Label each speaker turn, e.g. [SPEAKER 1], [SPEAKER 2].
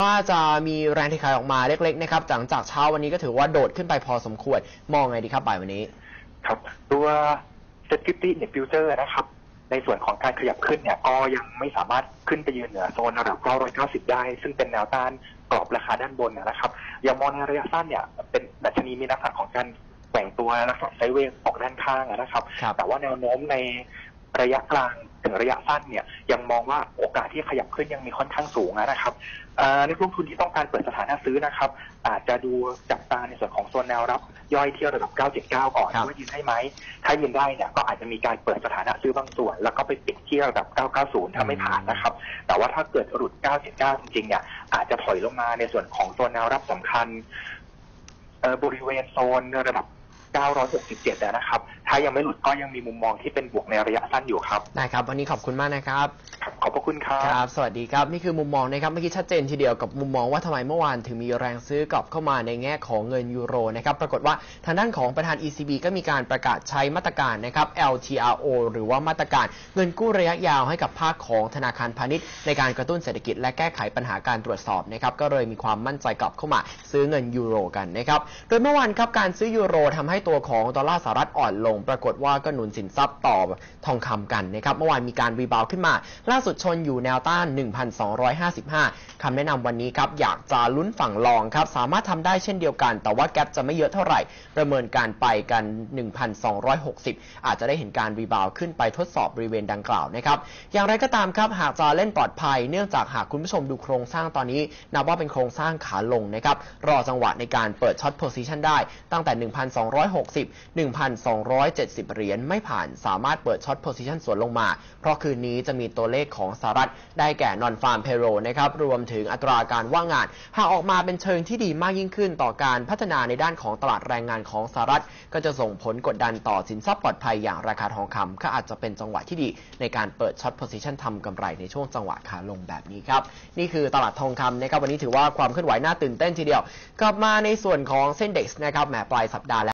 [SPEAKER 1] ว่าจะมีแรงเทขายออกมาเล็กๆนะครับหลังจากเช้าวันนี้ก็ถือว่าโดดขึ้นไปพอสมควร มองไงดีครับบ่ายวันนี้
[SPEAKER 2] ครับ ตัว Set 50 Net Future นะครับ ในส่วนของการขยับขึ้นเนี่ยก็ยังไม่สามารถขึ้นไปยืนเหนือโซนระดับ 990 ได้ ซึ่งเป็นแนวต้านกรอบราคาด้านบนนะครับอย่างมองในระยะสั้นเนี่ยเป็นดัชนีมีลักษณะของการแกว่งตัวลักษณะไซด์เวย์ออกด้านข้างนะครับ
[SPEAKER 1] ครับ
[SPEAKER 2] แต่ว่าแนวโน้มใน ระยะกลางถึงระยะสั้นเนี่ยยังมองว่าโอกาสที่ขยับขึ้นยังมีค่อนข้างสูงนะครับเอ่อนักลงทุนที่ต้องการเปิดสถานะซื้อนะครับ อาจจะดูจับตาในส่วนของโซนแนวรับ ย่อยที่ระดับ 979 ก่อน
[SPEAKER 1] ครับ
[SPEAKER 2] ว่ายืนได้ไหม ถ้ายืนได้เนี่ยก็อาจจะมีการเปิดสถานะซื้อบางส่วน แล้วก็ไปปิดที่ระดับ 990 ถ้าไม่ผ่านนะครับ แต่ว่าถ้าเกิดหลุด 979 จริงๆเนี่ยอาจจะถอยลงมาในส่วนของโซนแนวรับสำคัญเอ่อบริเวณโซนระดับ 967นะครับ ถ้ายังไม่หลุดก็ยังมีมุมมองที่เป็นบวกในระยะสั้นอยู่ครับ
[SPEAKER 1] ได้ครับ วันนี้ขอบคุณมากนะครับ
[SPEAKER 2] ขอบพระคุณครับ
[SPEAKER 1] ครับ สวัสดีครับ นี่คือมุมมองนะครับเมื่อกี้ชัดเจนทีเดียวกับมุมมองว่าทำไมเมื่อวานถึงมีแรงซื้อกลับเข้ามาในแง่ของเงินยูโรนะครับ ปรากฏว่าทางด้านของประธาน ECB ก็มีการประกาศใช้มาตรการนะครับ LTRO หรือว่ามาตรการเงินกู้ระยะยาวให้กับภาคของธนาคารพาณิชย์ ในการกระตุ้นเศรษฐกิจและแก้ไขปัญหาการตรวจสอบนะครับ ก็เลยมีความมั่นใจกลับเข้ามาซื้อเงินยูโรกันนะครับ โดยเมื่อวานครับการซื้อยูโรทำให้ตัวของดอลลาร์สหรัฐอ่อนลง ปรากฏว่าก็หนุนสินทรัพย์ต่อทองคำกันนะครับ เมื่อวานมีการรีบาวขึ้นมาล่าสุดชนอยู่แนวต้าน 1,255คำแนะนำวันนี้ครับอยากจะลุ้นฝั่งรองครับสามารถทำได้เช่นเดียวกัน แต่ว่าแกลบจะไม่เยอะเท่าไหร่ ประเมินการไปกัน 1,260 อาจจะได้เห็นการรีบาวขึ้นไปทดสอบบริเวณดังกล่าวนะครับอย่างไรก็ตามครับหากจะเล่นปลอดภัย เนื่องจากหากคุณผู้ชมดูโครงสร้างตอนนี้ นับว่าเป็นโครงสร้างขาลงนะครับรอจังหวะในการเปิดช็อตโพซิชันได้ ตั้งแต่ 1,260 1,270 เหรียญไม่ผ่านสามารถเปิดช็อตโพซิชันสวนลงมา เพราะคืนนี้จะมีตัวเลขของสหรัฐได้แก่นอนฟาร์มเพโรนะครับรวมถึงอัตราการว่างงาน หากออกมาเป็นเชิงที่ดีมากยิ่งขึ้นต่อการพัฒนาในด้านของตลาดแรงงานของสหรัฐ ก็จะส่งผลกดดันต่อสินทรัพย์ปลอดภัยอย่างราคาทองคำก็อาจจะเป็นจังหวะที่ดีในการเปิดช็อตโพซิชันทำกำไรในช่วงจังหวะขาลงแบบนี้ครับนี่คือตลาดทองคำนะครับวันนี้ถือว่าความเคลื่อนไหวน่าตื่นเต้นทีเดียว กลับมาในส่วนของเส้นเด็กนะครับแหมปลายสัปดาห์แล้ว